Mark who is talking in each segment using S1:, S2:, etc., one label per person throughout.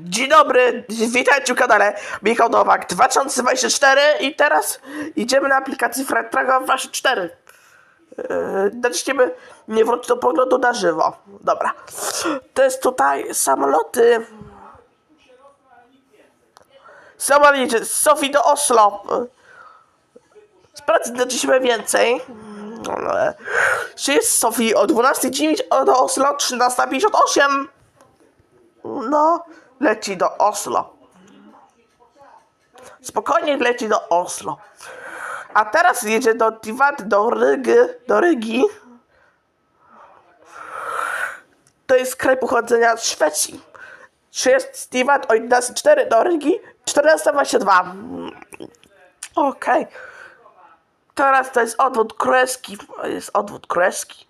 S1: Dzień dobry, witajcie w kanale Michał Nowak 2024 i teraz idziemy na aplikację Fredtraga 24. Yy, Zaczniemy nie wrócić do poglądu na żywo. Dobra. To jest tutaj samoloty. Samolot z Sofii do Oslo. Sprawdźmy zaczniemy więcej. Czy jest z Sofii o 12.09 a do Oslo 13.58? No, leci do Oslo. Spokojnie leci do Oslo. A teraz jedzie do Tivat, do Rygi, do Rygi. To jest kraj pochodzenia z Szwecji. Czy jest Stivat o 11.04 do Rygi 14.22. Okej. Teraz to jest odwód królewski. Jest odwód królewski.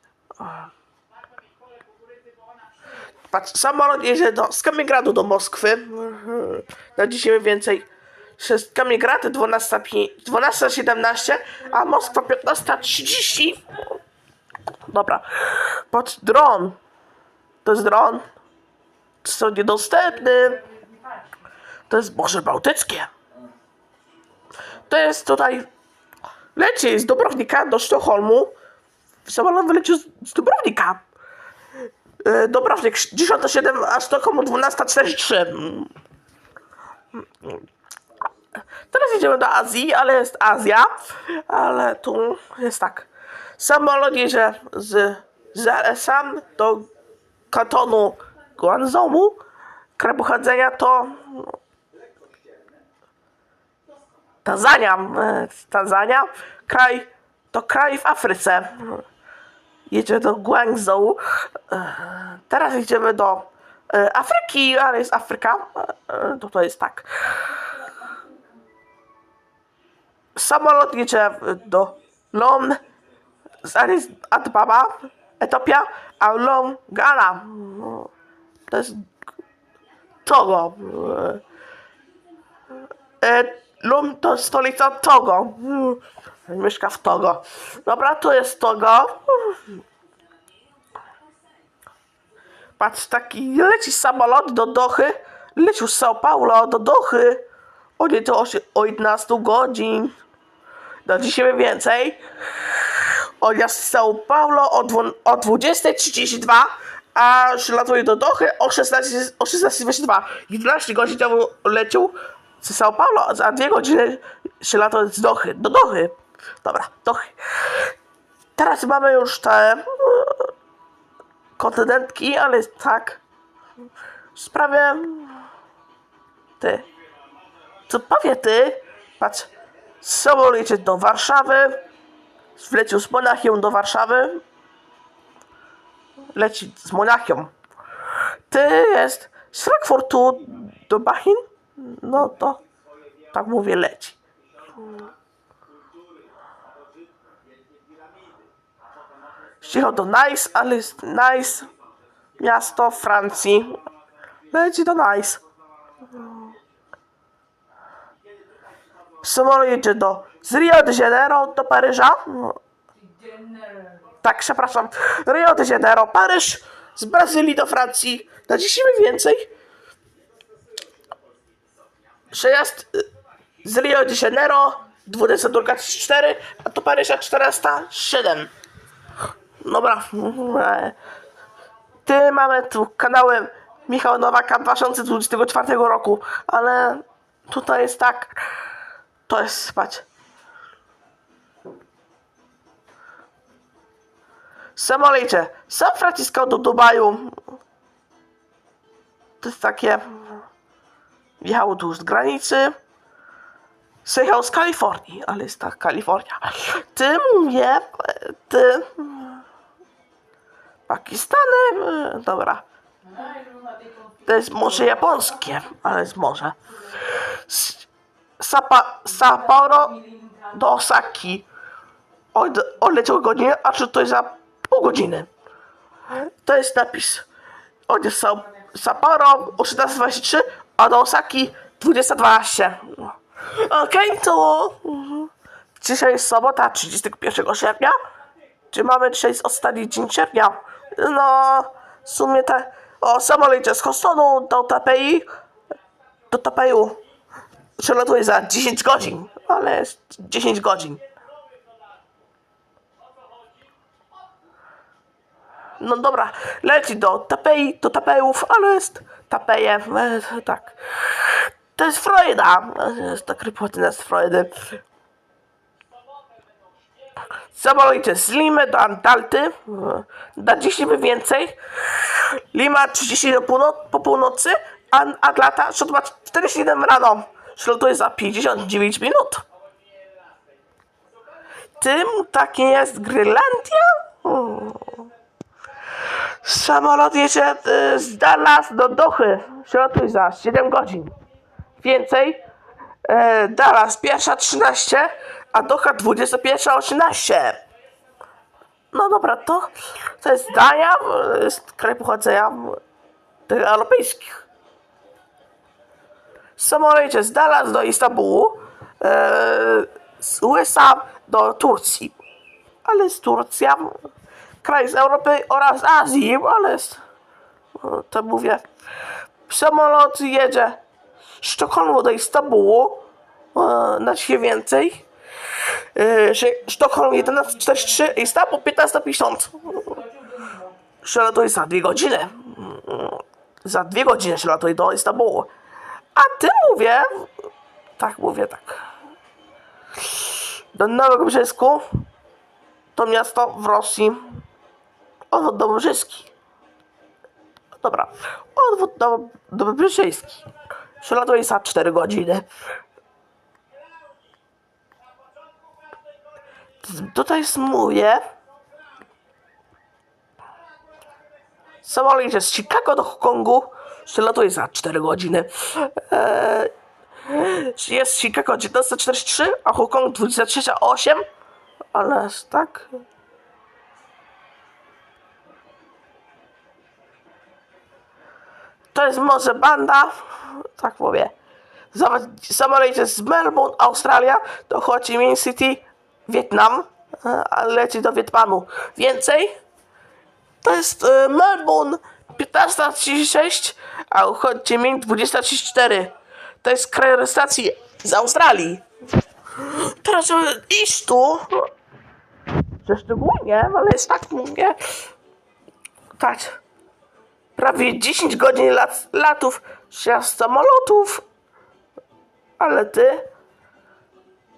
S1: Patrz, samolot jedzie do, z Kamiengradu do Moskwy. Na dzisiaj więcej. Z Kamiengradu 12.17, 12, a Moskwa 15.30. Dobra. Patrz, dron. To jest dron. Co niedostępny. To jest Morze Bałtyckie. To jest tutaj. Leci z Dobrownika do Sztokholmu. Samolot wyleciał z, z Dobrownika. E, Dobrownik 10.07, a Sztokholm 12.43. Teraz idziemy do Azji, ale jest Azja. Ale tu jest tak. Samolot jedzie z, z sam do kantonu Guangzhou. Kraj pochodzenia to Tanzania. e, Tanzania. Kraj to kraj w Afryce. Jedzie do Guangzhou. E, Teraz idziemy do e, Afryki, ale jest Afryka. E, To to jest tak. Samolot jedzie do Lom, z Addis Ababa, Etiopia, a Lom, Ghana. No, To jest Togo. Lum to stolica Togo. Mieszka w Togo. Dobra, tu jest Togo. Patrz, taki leci samolot do Dochy. Lecił z São Paulo do Dochy. O nie, to o 11 godzin. Do dzisiaj więcej. Odjazd z São Paulo o, o 20.32, a przylatuje do Dochy o 16.22. O 16.22. 11 godzin temu leciał z São Paulo, za 2 godziny przylatał z Dochy. Do Dochy. Dobra, Dochy. Teraz mamy już te e, kontynentki, ale tak. W sprawie ty. Co powie ty? Patrz. Samolot jedzie do Warszawy. Wleciał z Monachium do Warszawy. Leci z Monachium. Ty jest z Frankfurtu do Bachin. No to tak mówię, leci. Przyjechał do Nice, ale Nice, miasto Francji. Leci do Nice. Samolot jedzie do z Rio de Janeiro do Paryża. Tak, przepraszam. Rio de Janeiro, Paryż, z Brazylii do Francji. Na dzisiaj więcej. Przejazd y, z Rio de Janeiro 22.34, a do Paryża 14.07. Dobra. e, Ty mamy tu kanałem Michał Nowaka 2024 roku, ale tutaj jest tak. To jest spać. Samolicie. San Francisco do Dubaju. To jest takie. Jechał z granicy. Zjechał z Kalifornii, ale jest tak Kalifornia. Ty mówię, ty. Pakistanem. Dobra. To jest morze japońskie, ale jest morze. S- Sapa, Sapporo do Osaki. Od, odleciał godzinę, a czy to jest za pół godziny. To jest napis. On jest Sa- Sapporo o 16.23, a do Osaki 20.12. Okej, to... mhm. Dzisiaj jest sobota, 31 sierpnia. Czy mamy dzisiaj jest ostatni dzień sierpnia? No, w sumie te... O, samolocie z Hostonu do Tapei do Tapeju przelatuje za 10 godzin, ale jest 10 godzin. No dobra, leci do Tapei, do Tapejów, ale jest Tapeje, e, tak. To jest Freuda, e, jest tak Freudy. Samolocie z Limy do Antalty, na 10 by więcej. Lima 30 do północ, po północy, a Atlanta ma 47 rano. Ślotuje za 59 minut. Tym tak jest Grenlandia? Samolot jedzie y, z Dallas do Dochy. Ślotuje za 7 godzin. Więcej. E, Dallas pierwsza 13, a Doha 21 18. No dobra, to, to jest Dania, y, jest kraj pochodzenia y, tych europejskich. Samolocie z Dallas do Istanbulu, e, z USA do Turcji. Ale z Turcja, kraj z Europy oraz Azji, ale to mówię, samolot jedzie z Sztokholmu do Istanbulu, e, na dzisiaj więcej. E, Sztokholm 11.43, Istanbul 15.50. Przelatuje za dwie godziny. Za dwie godziny przelatuje do Istanbulu. A ty mówię, tak mówię, tak. Do Nowego Brzesku, to miasto w Rosji. Odwód Dobrzyski. Dobra, odwód do, Dobrzyski. Przelatuje za 4 godziny. Tutaj mówię. Samolot z Chicago do Hongkongu przelatuje za 4 godziny. Eee, jest Chicago 19.43, a Hongkong 23.08. Ale tak. To jest może banda, tak mówię. Samolot z Melbourne, Australia do Ho Chi Minh City, Wietnam, e, a leci do Wietnamu. Więcej? To jest e, Melbourne 15.36, a Ho Chi Minh 20.34. To jest kraj restauracji z Australii. Teraz iść tu, że szczególnie, ale jest tak mówię, tak, prawie 10 godzin lat, latów z samolotów, ale ty,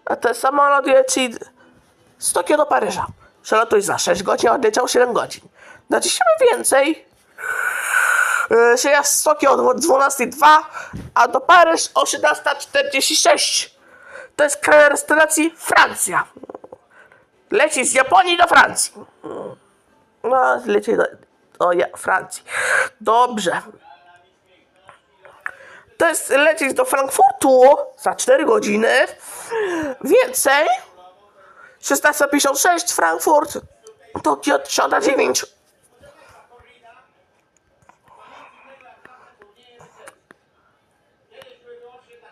S1: a ten samolot leci z Tokio do Paryża. Przelatuj za 6 godzin, odleciał 7 godzin. Na dzisiaj więcej. Jest z Tokio o 12.02, a do Paryż o 17.46. To jest kraj restauracji Francja. Leci z Japonii do Francji. No, leci do, do Francji. Dobrze. To jest lecieć do Frankfurtu za 4 godziny. Więcej. 1656 Frankfurt. Tokio 1009.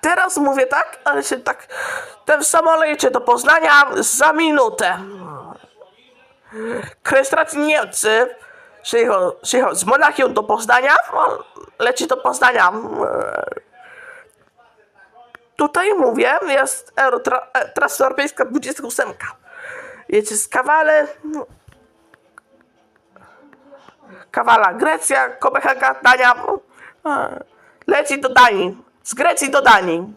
S1: Teraz mówię tak, ale się tak. Ten samolecie do Poznania za minutę. Krestracji Niemcy przyjechał, przyjechał z Monachium do Poznania, no, leci do Poznania. Tutaj mówię, jest Eurotra, e, trasa europejska 28. Jedzie z Kawale, Kawala Grecja, Kopenhaga, Dania, e, leci do Danii, z Grecji do Danii.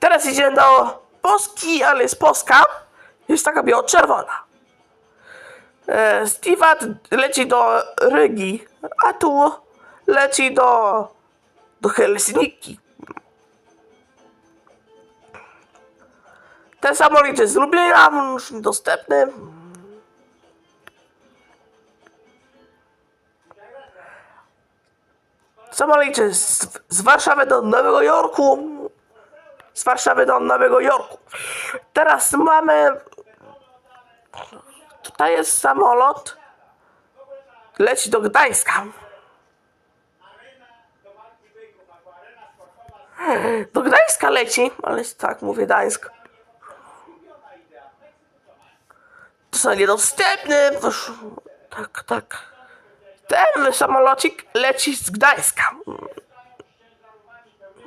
S1: Teraz idziemy do Polski, ale jest Polska, jest taka biało-czerwona. E, Stewart leci do Rygi, a tu leci do, do Helsinki. Ten samolot jest z Lublina, już dostępny. Samolot z, z Warszawy do Nowego Jorku. Z Warszawy do Nowego Jorku. Teraz mamy Tutaj jest samolot. Leci do Gdańska. Do Gdańska leci, ale tak mówię Gdańsk. To są niedostępny. Tak, tak. Ten samolocik leci z Gdańska.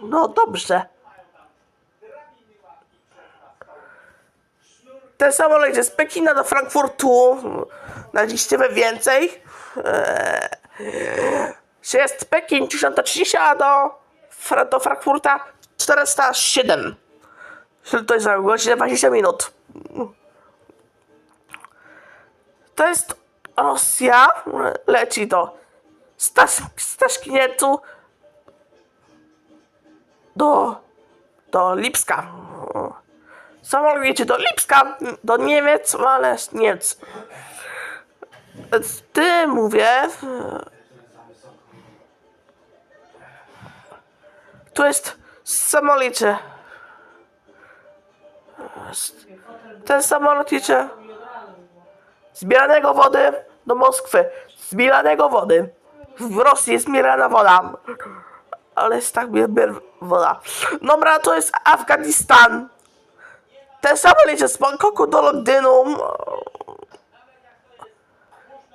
S1: No dobrze. Ten samolot idzie z Pekina do Frankfurtu. Nadziście więcej. Eee, jest Pekin 1030, a do, do Frankfurta 407. Czyli to jest za godzinę 20 minut. To jest Rosja. Leci do Stasz, Staszkinietu do, do Lipska. Samolot jedzie do Lipska, do Niemiec, ale Niemiec. Z tym mówię. Tu jest samolicie. Ten samolot jedzie z Mielanego wody do Moskwy. Z Mielanego wody. W Rosji jest mielana woda. Ale jest tak woda. Dobra, to jest Afganistan. Ten samolot jedzie z Bangkoku do Londynu.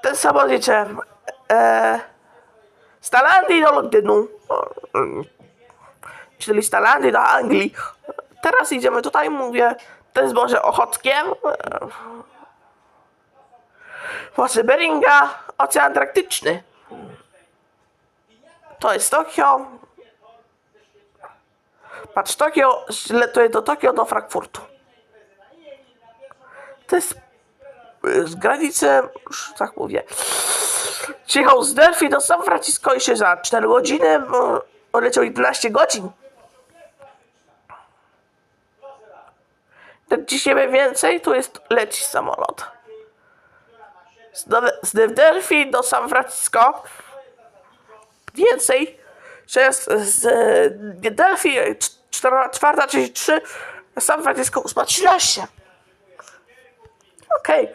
S1: Ten samolot jedzie e, z Tajlandii do Londynu. Czyli z Tajlandii do Anglii. Teraz idziemy tutaj, mówię, to jest Morze Ochockie. Morze Beringa, Ocean Arktyczny. To jest Tokio. Patrz, Tokio, latuje do Tokio, do Frankfurtu. To jest z granicy, już tak mówię. Przyjechał z Delphi do San Francisco i się za 4 godziny, odleciał 11 godzin. Jak ciśniemy więcej, tu jest leci samolot. Z, Delphi do San Francisco więcej, jest z Delphi 4.33, San Francisco 8.13. Okej,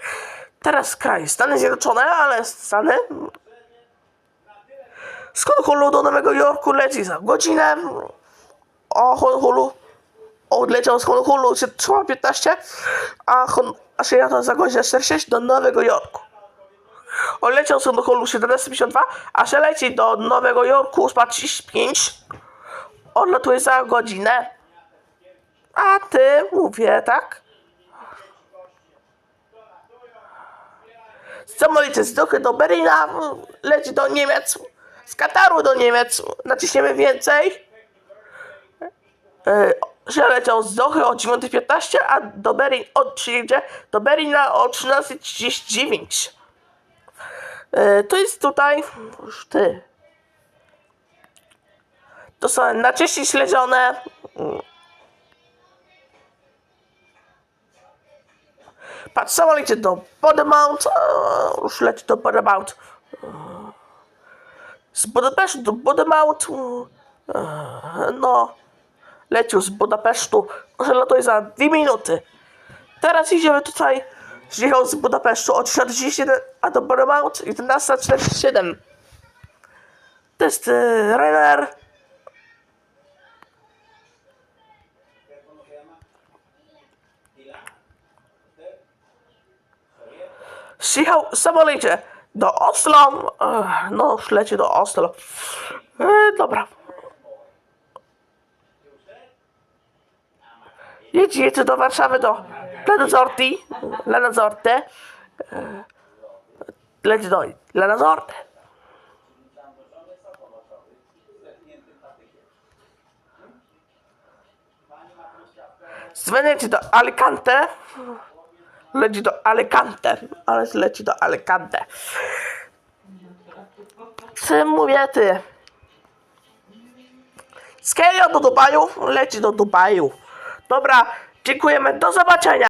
S1: teraz kraj, Stany Zjednoczone, ale Stany z Honolulu do Nowego Jorku leci za godzinę. O Honolulu odleciał z Honolulu 3.15, a, Hon- a Seattle za godzinę 46 do Nowego Jorku. Odleciał z Honolulu 17.52, a że leci do Nowego Jorku 8.35. Odlatuje za godzinę. A ty, mówię, tak? Samolot z Duchy do Berlina, leci do Niemiec, z Kataru do Niemiec, naciśniemy więcej. E, że leciał z Dochy o 9.15, a do Berlin, od, przyjedzie do Berlina o 13.39. E, to jest tutaj, już ty. To są najczęściej śledzione Patrz, samolot idzie do Bodemount, już leci do Bodemount. Z Budapesztu do Bodemount, no, lecił z Budapesztu, że latuje za dwie minuty. Teraz idziemy tutaj, zjechał z Budapesztu o 10.37, a do Bodemount 11.47. To jest e, Ryanair. Zjechał w samolocie do Oslo. No, leci do Oslo. E, dobra. Jedzie do Warszawy, do Lanazorti. Lanazorte. E, Leci do Lanazorte. Z Wenecji do Alicante. Leci do Alicante. Ale leci do Alicante. Co mówię ty? Z Kenio do Dubaju. Leci do Dubaju. Dobra, dziękujemy. Do zobaczenia.